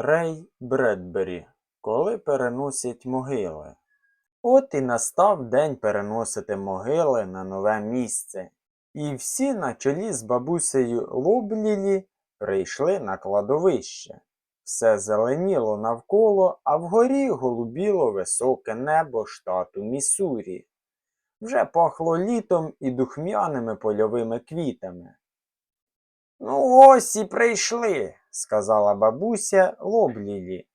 Рей Бредбері. Коли переносять могили. От і настав день переносити могили на нове місце. І всі на чолі з бабусею Лоблілі прийшли на кладовище. Все зеленіло навколо, а вгорі голубіло високе небо штату Міссурі. Вже пахло літом і духмяними польовими квітами. Ну, ось і прийшли, сказала бабуся Лоблілі,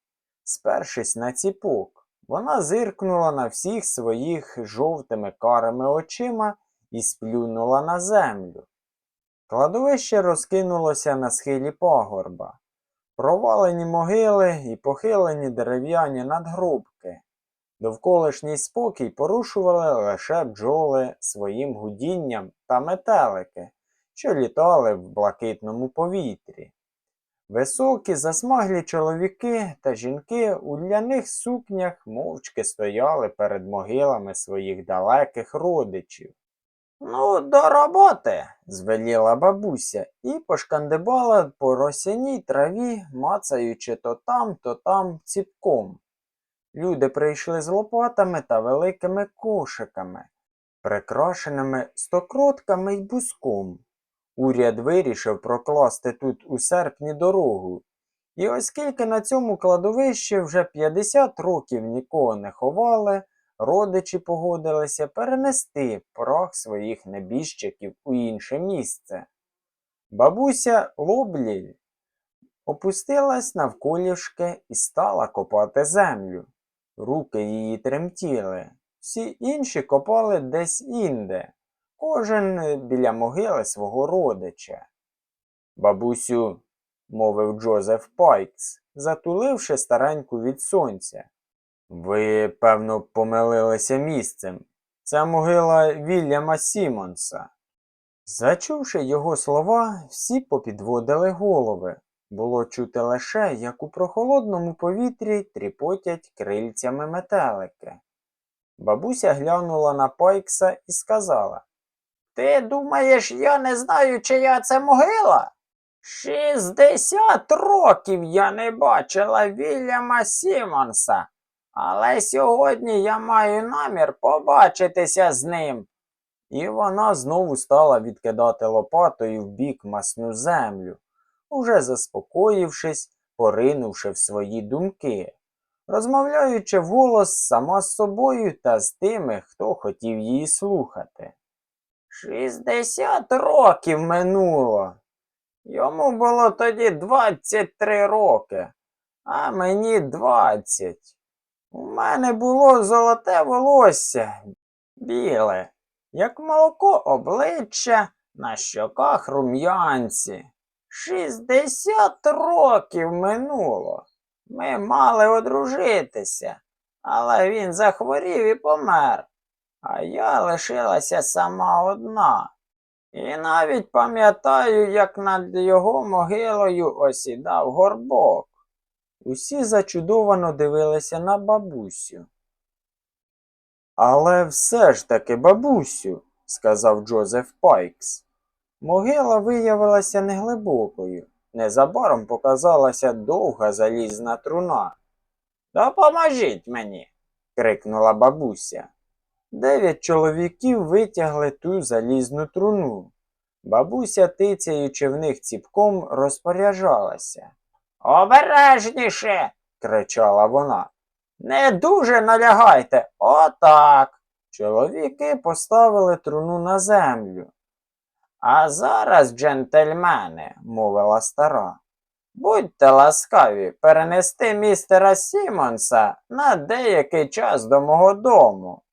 спершись на ціпок. Вона зиркнула на всіх своїх жовтими карими очима і сплюнула на землю. Кладовище розкинулося на схилі пагорба. Провалені могили і похилені дерев'яні надгробки. Довколишній спокій порушували лише бджоли своїм гудінням та метелики, що літали в блакитному повітрі. Високі, засмаглі чоловіки та жінки у ляних сукнях мовчки стояли перед могилами своїх далеких родичів. Ну, до роботи, звеліла бабуся і пошкандибала по росяній траві, мацаючи то там, то там ціпком. Люди прийшли з лопатами та великими кошиками, прикрашеними стокротками й буском. Уряд вирішив прокласти тут у серпні дорогу. І оскільки на цьому кладовищі вже 50 років нікого не ховали, родичі погодилися перенести прах своїх небіжчиків у інше місце. Бабуся Лобліль опустилась навколішки і стала копати землю. Руки її тремтіли. Всі інші копали десь інде, кожен е, біля могили свого родича. Бабусю, мовив Джозеф Пайкс, затуливши стареньку від сонця. Ви, певно, помилилися місцем. Це могила Вільяма Сімонса. Зачувши його слова, всі попідводили голови. Було чути лише, як у прохолодному повітрі тріпотять крильцями метелики. Бабуся глянула на Пайкса і сказала Ти думаєш, я не знаю, чия це могила? Шістдесят років я не бачила Вільяма Сімонса, але сьогодні я маю намір побачитися з ним. І вона знову стала відкидати лопатою в бік масну землю, уже заспокоївшись, поринувши в свої думки, розмовляючи вголос сама з собою та з тими, хто хотів її слухати. Шістдесят років минуло. Йому було тоді двадцять три роки, а мені двадцять. У мене було золоте волосся, біле, як молоко обличчя на щоках рум'янці. Шістдесят років минуло. Ми мали одружитися, але він захворів і помер, а я лишилася сама одна. І навіть пам'ятаю, як над його могилою осідав горбок. Усі зачудовано дивилися на бабусю. Але все ж таки, бабусю, сказав Джозеф Пайкс. Могила виявилася неглибокою. Незабаром показалася довга залізна труна. Допоможіть мені. крикнула бабуся. Дев'ять чоловіків витягли ту залізну труну. Бабуся, тицяючи в них ціпком, розпоряджалася. Обережніше. кричала вона. Не дуже налягайте. Отак. Чоловіки поставили труну на землю. А зараз, джентльмени, мовила стара, будьте ласкаві перенести містера Сімонса на деякий час до мого дому.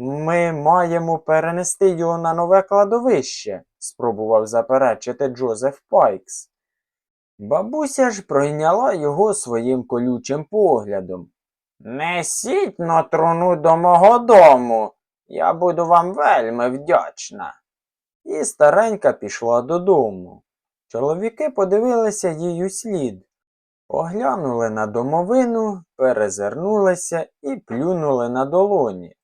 Ми маємо перенести його на нове кладовище, спробував заперечити Джозеф Пайкс. Бабуся ж пройняла його своїм колючим поглядом. Несіть на труну до мого дому, я буду вам вельми вдячна. І старенька пішла додому. Чоловіки подивилися їй слід, оглянули на домовину, перезирнулися і плюнули на долоні.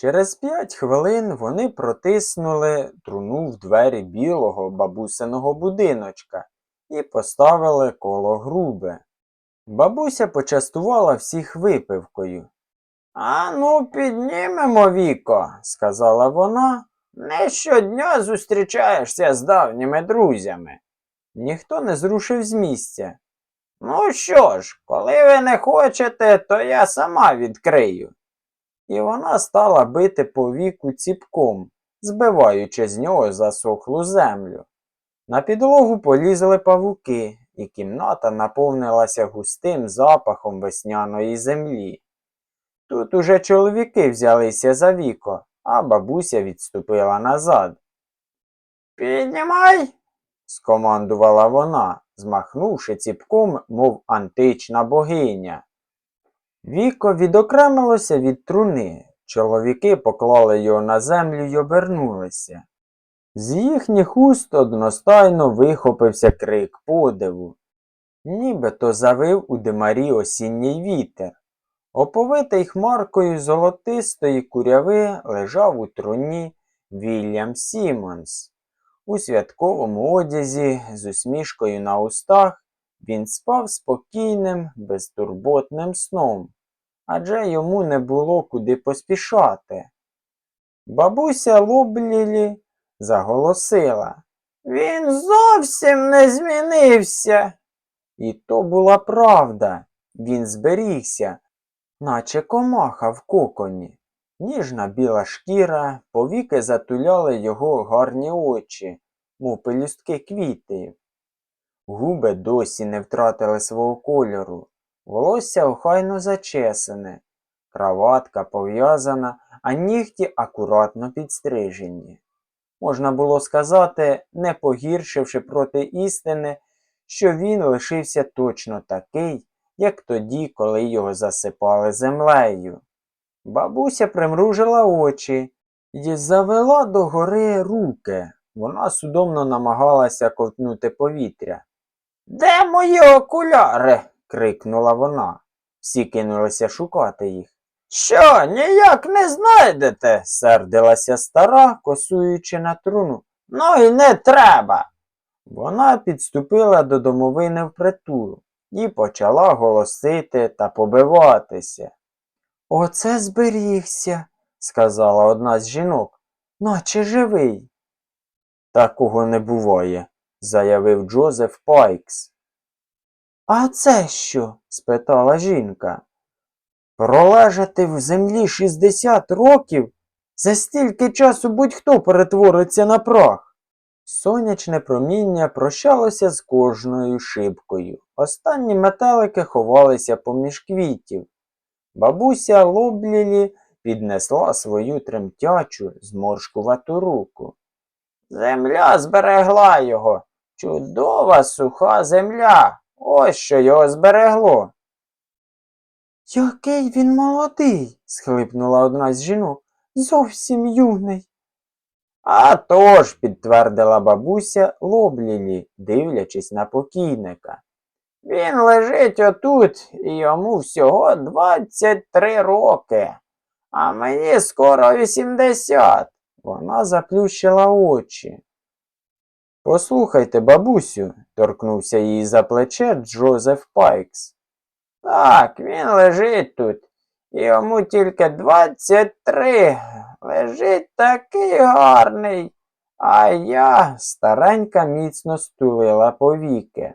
Через п'ять хвилин вони протиснули труну в двері білого бабусиного будиночка і поставили коло груби. Бабуся почастувала всіх випивкою. А ну, піднімемо віко, сказала вона. Не щодня зустрічаєшся з давніми друзями. Ніхто не зрушив з місця. Ну що ж, коли ви не хочете, то я сама відкрию. І вона стала бити по віку ціпком, збиваючи з нього засохлу землю. На підлогу полізли павуки, і кімната наповнилася густим запахом весняної землі. Тут уже чоловіки взялися за віко, а бабуся відступила назад. Піднімай, скомандувала вона, змахнувши ціпком, мов антична богиня. Віко відокремилося від труни. Чоловіки поклали його на землю й обернулися. З їхніх уст одностайно вихопився крик подиву. Нібито завив у димарі осінній вітер. Оповитий хмаркою золотистої куряви лежав у труні Вільям Сімонс. У святковому одязі з усмішкою на устах він спав спокійним, безтурботним сном, адже йому не було куди поспішати. Бабуся Лоблілі заголосила. Він зовсім не змінився. І то була правда. Він зберігся, наче комаха в коконі. Ніжна біла шкіра, повіки затуляли його гарні очі, мов пелюстки квітів. Губи досі не втратили свого кольору, волосся охайно зачесане, краватка пов'язана, а нігті акуратно підстрижені. Можна було сказати, не погіршивши проти істини, що він лишився точно такий, як тоді, коли його засипали землею. Бабуся примружила очі і завела до гори руки. Вона судомно намагалася ковтнути повітря. Де мої окуляри? крикнула вона. Всі кинулися шукати їх. Що, ніяк не знайдете? сердилася стара, косуючи на труну. Ну і не треба. Вона підступила до домовини впритул і почала голосити та побиватися. Оце зберігся, сказала одна з жінок, наче живий. Такого не буває, заявив Джозеф Пайкс. А це що? спитала жінка. Пролежати в землі 60 років? За стільки часу будь-хто перетвориться на прах. Сонячне проміння прощалося з кожною шибкою. Останні метелики ховалися поміж квітів. Бабуся Лоблілі піднесла свою тремтячу, зморшкувату руку. Земля зберегла його. Чудова суха земля. Ось що його зберегло. Який він молодий, схлипнула одна з жінок. Зовсім юний. А тож, підтвердила бабуся Лоблілі, дивлячись на покійника. Він лежить отут, і йому всього 23 роки, а мені скоро 80. Вона заплющила очі. Послухайте, бабусю, торкнувся їй за плече Джозеф Пайкс. Так, він лежить тут. Йому тільки 23. Лежить такий гарний. А я старенька міцно стулила повіки.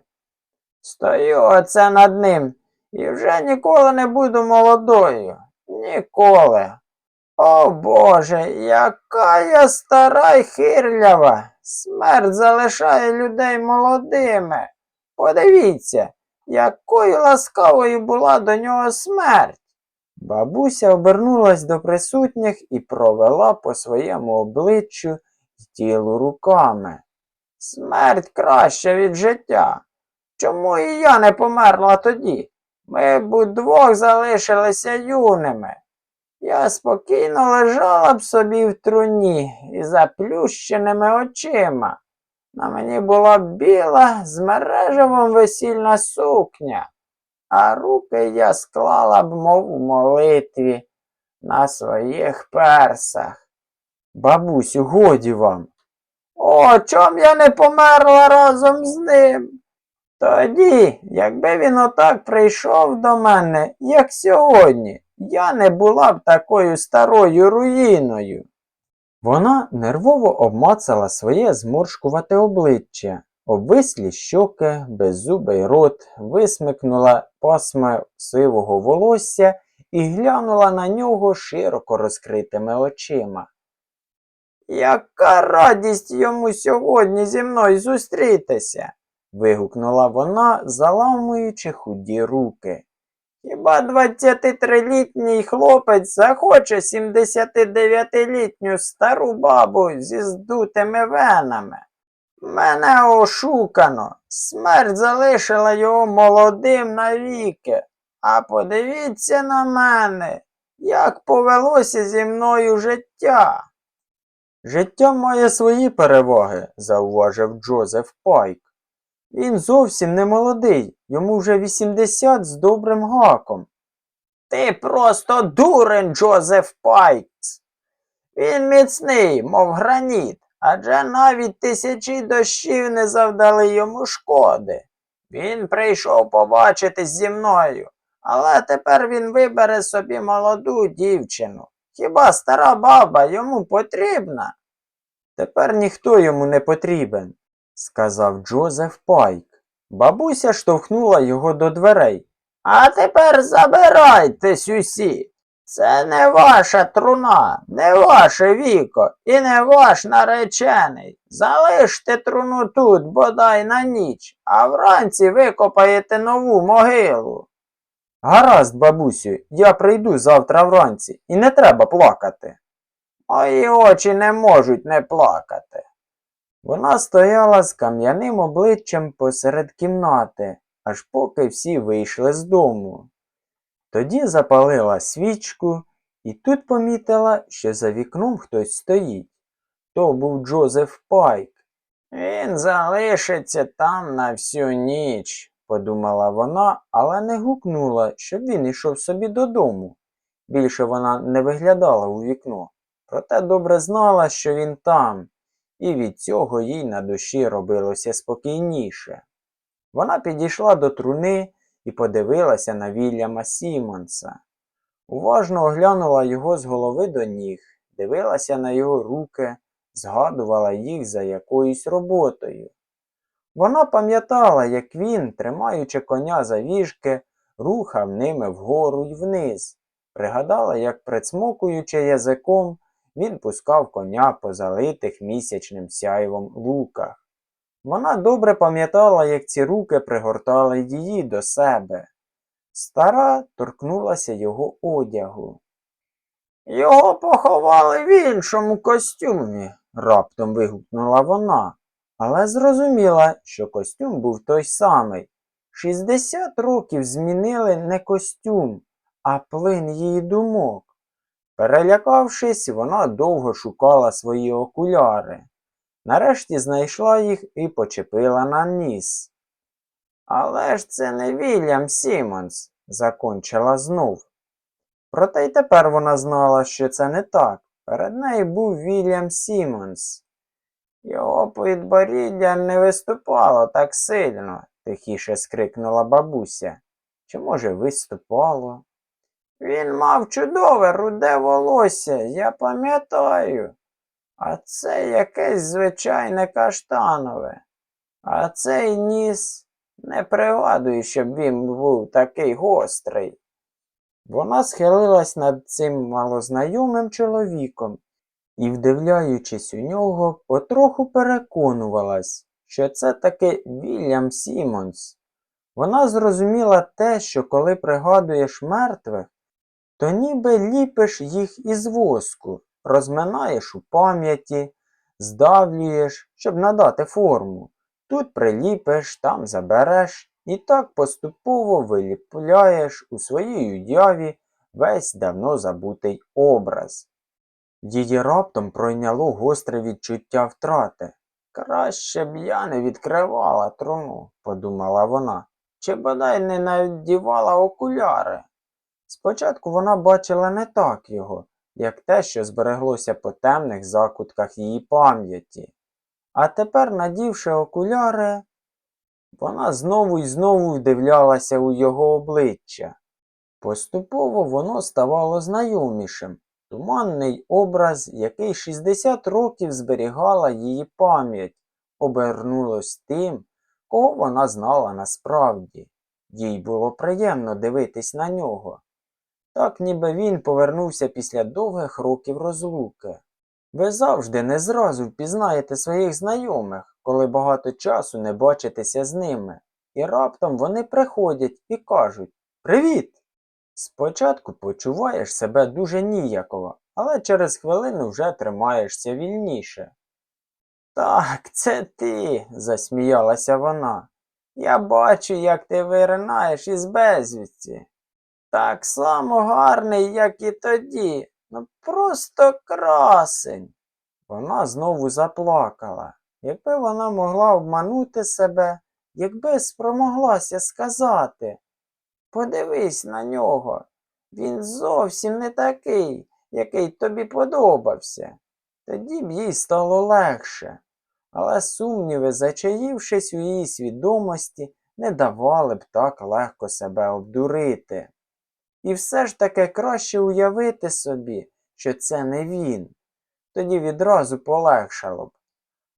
Стою оце над ним і вже ніколи не буду молодою. Ніколи. О Боже, яка я стара й хирлява. Смерть залишає людей молодими. Подивіться, якою ласкавою була до нього смерть. Бабуся обернулась до присутніх і провела по своєму обличчю й тілу руками. Смерть краща від життя. Чому і я не померла тоді? Ми б удвох залишилися юними. Я спокійно лежала б собі в труні із заплющеними очима. На мені була біла з мережевом весільна сукня, а руки я склала б, мов у молитві, на своїх персах. Бабусю, годі вам. О, чом я не померла разом з ним? Тоді, якби він отак прийшов до мене, як сьогодні, я не була б такою старою руїною. Вона нервово обмацала своє зморшкувате обличчя, обвислі щоки, беззубий рот, висмикнула пасма сивого волосся і глянула на нього широко розкритими очима. Яка радість йому сьогодні зі мною зустрітися? вигукнула вона, заламуючи худі руки. Хіба 23-літній хлопець захоче 79-літню стару бабу зі здутими венами? Мене ошукано. Смерть залишила його молодим навіки. А подивіться на мене, як повелося зі мною життя. Життя має свої переваги, зауважив Джозеф Пайк. Він зовсім не молодий, йому вже 80 з добрим гаком. Ти просто дурень, Джозеф Пайкс. Він міцний, мов граніт, адже навіть тисячі дощів не завдали йому шкоди. Він прийшов побачитись зі мною, але тепер він вибере собі молоду дівчину. Хіба стара баба йому потрібна? Тепер ніхто йому не потрібен, сказав Джозеф Пайк. Бабуся штовхнула його до дверей. А тепер забирайтесь усі. Це не ваша труна, не ваше віко і не ваш наречений. Залиште труну тут, бодай на ніч, а вранці викопаєте нову могилу. Гаразд, бабусю, я прийду завтра вранці, і не треба плакати. Мої очі не можуть не плакати. Вона стояла з кам'яним обличчям посеред кімнати, аж поки всі вийшли з дому. Тоді запалила свічку і тут помітила, що за вікном хтось стоїть. То був Джозеф Пайк. Він залишиться там на всю ніч, подумала вона, але не гукнула, щоб він йшов собі додому. Більше вона не виглядала у вікно, проте добре знала, що він там, і від цього їй на душі робилося спокійніше. Вона підійшла до труни і подивилася на Вільяма Сімонса. Уважно оглянула його з голови до ніг, дивилася на його руки, згадувала їх за якоюсь роботою. Вона пам'ятала, як він, тримаючи коня за віжки, рухав ними вгору й вниз. Пригадала, як, прицмокуючи язиком, він пускав коня по залитих місячним сяйвом луках. Вона добре пам'ятала, як ці руки пригортали її до себе. Стара торкнулася його одягу. Його поховали в іншому костюмі, раптом вигукнула вона, але зрозуміла, що костюм був той самий. Шістдесят років змінили не костюм, а плин її думок. Перелякавшись, вона довго шукала свої окуляри. Нарешті знайшла їх і почепила на ніс. Але ж це не Вільям Сімонс, закончила знов. Проте й тепер вона знала, що це не так. Перед нею був Вільям Сімонс. Його підборіддя не виступало так сильно, тихіше скрикнула бабуся. Чи, може, виступало? Він мав чудове руде волосся, я пам'ятаю. А це якесь звичайне каштанове. А цей ніс не пригадую, щоб він був такий гострий. Вона схилилась над цим малознайомим чоловіком і, вдивляючись у нього, потроху переконувалась, що це таки Вільям Сімонс. Вона зрозуміла те, що коли пригадуєш мертвих, то ніби ліпиш їх із воску, розминаєш у пам'яті, здавлюєш, щоб надати форму. Тут приліпиш, там забереш, і так поступово виліпляєш у своїй уяві весь давно забутий образ. Її раптом пройняло гостре відчуття втрати. Краще б я не відкривала труну, подумала вона, чи бодай не надівала окуляри. Спочатку вона бачила не так його, як те, що збереглося по темних закутках її пам'яті. А тепер, надівши окуляри, Вона знову і знову вдивлялася у його обличчя. Поступово воно ставало знайомішим. Туманний образ, який 60 років зберігала її пам'ять, обернулось тим, кого вона знала насправді. Їй було приємно дивитись на нього. Так ніби він повернувся після довгих років розлуки. Ви завжди не зразу впізнаєте своїх знайомих, коли багато часу не бачитеся з ними, і раптом вони приходять і кажуть Привіт! Спочатку почуваєш себе дуже ніяково, але через хвилину вже тримаєшся вільніше. Так, це ти, засміялася вона. Я бачу, як ти виринаєш із безвісті. Так само гарний, як і тоді. Ну просто красень. Вона знову заплакала. Якби вона могла обманути себе, якби спромоглася сказати. Подивись на нього. Він зовсім не такий, який тобі подобався. Тоді б їй стало легше. Але сумніви, зачаївшись у її свідомості, не давали б так легко себе обдурити. І все ж таки краще уявити собі, що це не він. Тоді відразу полегшало б.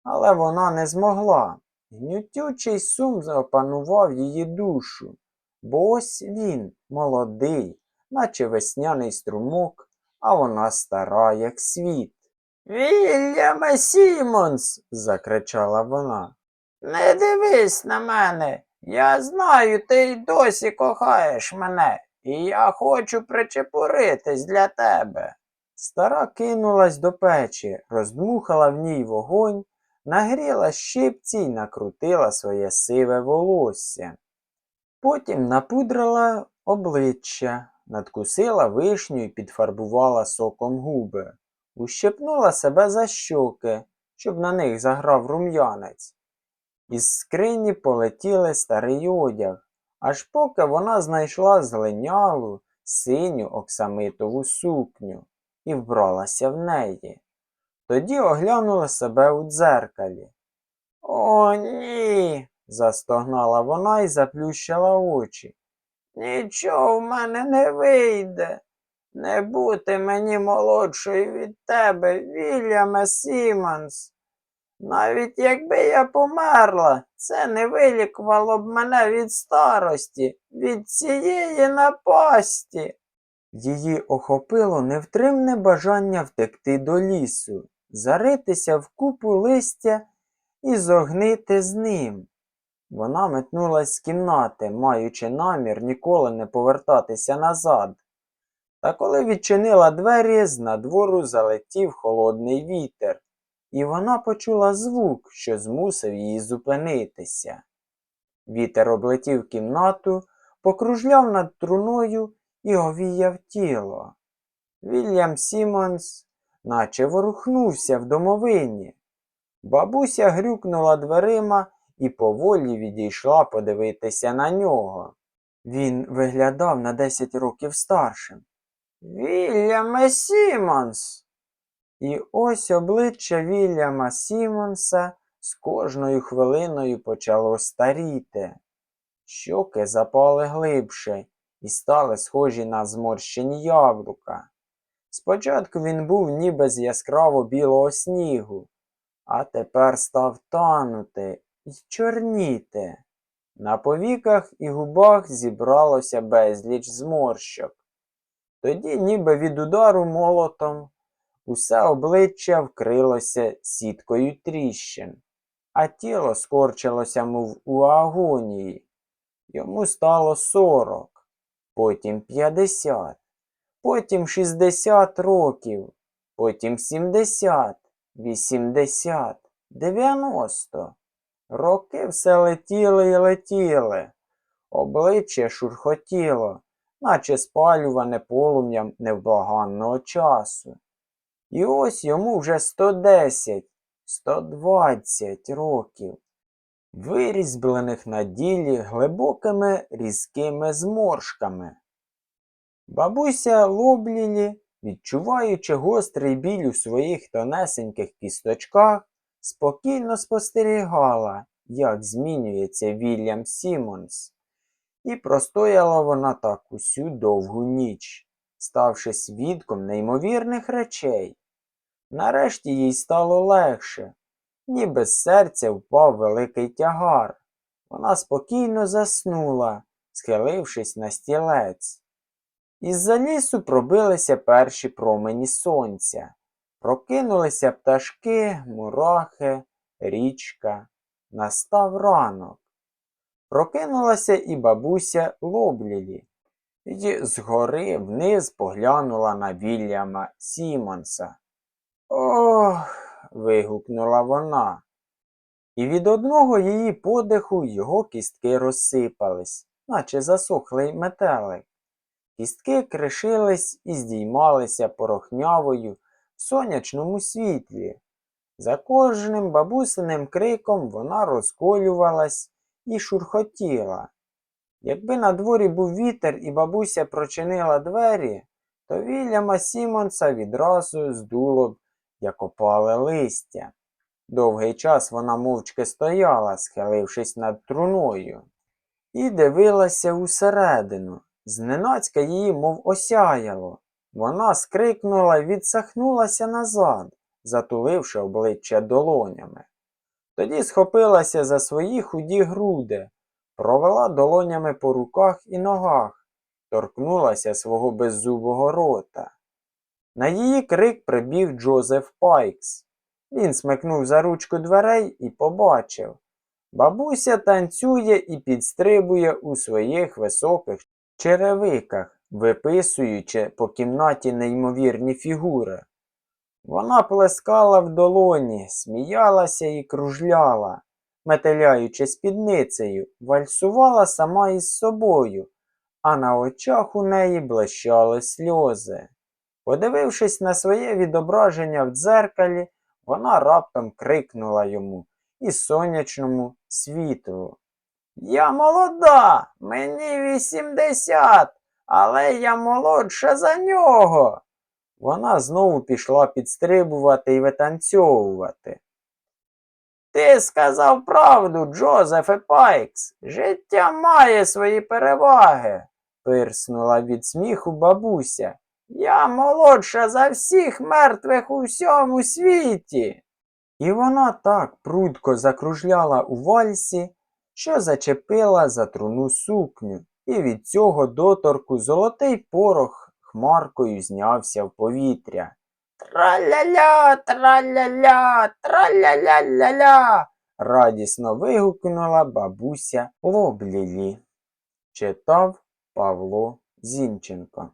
Але вона не змогла. Гнютючий сум опанував її душу. Бо ось він, молодий, наче весняний струмок, а вона стара, як світ. Вільяме Сімонс. закричала вона. Не дивись на мене. Я знаю, ти й досі кохаєш мене, і я хочу причепуритись для тебе. Стара кинулась до печі, роздмухала в ній вогонь, нагріла щипці й накрутила своє сиве волосся. Потім напудрила обличчя, надкусила вишню і підфарбувала соком губи, ущипнула себе за щоки, щоб на них заграв рум'янець. Із скрині полетіли старий одяг, аж поки вона знайшла зеленялу, синю оксамитову сукню і вбралася в неї. Тоді оглянула себе у дзеркалі. О, ні. застогнала вона і заплющила очі. Нічого в мене не вийде. Не бути мені молодшою від тебе, Вільяме Сімонс. Навіть якби я померла, це не вилікувало б мене від старості, від цієї напасті. Її охопило невтримне бажання втекти до лісу, заритися в купу листя і зогнити з ним. Вона метнулась з кімнати, маючи намір ніколи не повертатися назад. Та коли відчинила двері, з надвору залетів холодний вітер, і вона почула звук, що змусив її зупинитися. Вітер облетів кімнату, покружляв над труною і овіяв тіло. Вільям Сімонс наче ворухнувся в домовині. Бабуся грюкнула дверима і поволі відійшла подивитися на нього. Він виглядав на 10 років старшим. Вільяме Сімонс. І ось обличчя Вільяма Сімонса з кожною хвилиною почало старіти. Щоки запали глибше і стали схожі на зморщені яблука. Спочатку він був ніби з яскраво білого снігу, а тепер став танути і чорніти. На повіках і губах зібралося безліч зморщок. Тоді, ніби від удару молотом, усе обличчя вкрилося сіткою тріщин, а тіло скорчилося, мов у агонії. Йому стало сорок, потім п'ятдесят, потім шістдесят років, потім сімдесят, вісімдесят, дев'яносто. Роки все летіли і летіли, обличчя шурхотіло, наче спалюване полум'ям невблаганного часу. І ось йому вже 110, 120 років, вирізблених на ділі глибокими різкими зморшками. Бабуся Лоблілі, відчуваючи гострий біль у своїх тонесеньких кісточках, спокійно спостерігала, як змінюється Вільям Сімонс. І простояла вона так усю довгу ніч, ставши свідком неймовірних речей. Нарешті їй стало легше, ніби з серця впав великий тягар. Вона спокійно заснула, схилившись на стілець. Із-за лісу пробилися перші промені сонця. Прокинулися пташки, мурахи, річка. Настав ранок. Прокинулася і бабуся Лоблілі, і згори вниз поглянула на Вільяма Сімонса. Ох. вигукнула вона. І від одного її подиху його кістки розсипались, наче засохлий метелик. Кістки кришились і здіймалися порохнявою в сонячному світлі. За кожним бабусиним криком вона розколювалась і шурхотіла. Якби на дворі був вітер і бабуся прочинила двері, то Вільяма Сімонса відразу здуло б, як опале листя. Довгий час вона мовчки стояла, схилившись над труною, і дивилася усередину. Зненацька її мов осяяло. Вона скрикнула і відсахнулася назад, затуливши обличчя долонями. Тоді схопилася за свої худі груди, провела долонями по руках і ногах, торкнулася свого беззубого рота. На її крик прибіг Джозеф Пайкс. Він смикнув за ручку дверей і побачив. Бабуся танцює і підстрибує у своїх високих черевиках, виписуючи по кімнаті неймовірні фігури. Вона плескала в долоні, сміялася і кружляла, метеляючи спідницею, вальсувала сама із собою, а на очах у неї блищали сльози. Подивившись на своє відображення в дзеркалі, вона раптом крикнула йому із сонячному світлу. Я молода, мені вісімдесят, але я молодша за нього. Вона знову пішла підстрибувати і витанцьовувати. Ти сказав правду, Джозефе Пайкс. Життя має свої переваги, пирснула від сміху бабуся. Я молодша за всіх мертвих у всьому світі. І вона так прудко закружляла у вальсі, що зачепила за труну сукню, і від цього доторку золотий порох хмаркою знявся в повітря. Траля-ля, траля-ля, траля-ля-ля-ля. радісно вигукнула бабуся Лоблілі. Читав Павло Зінченко.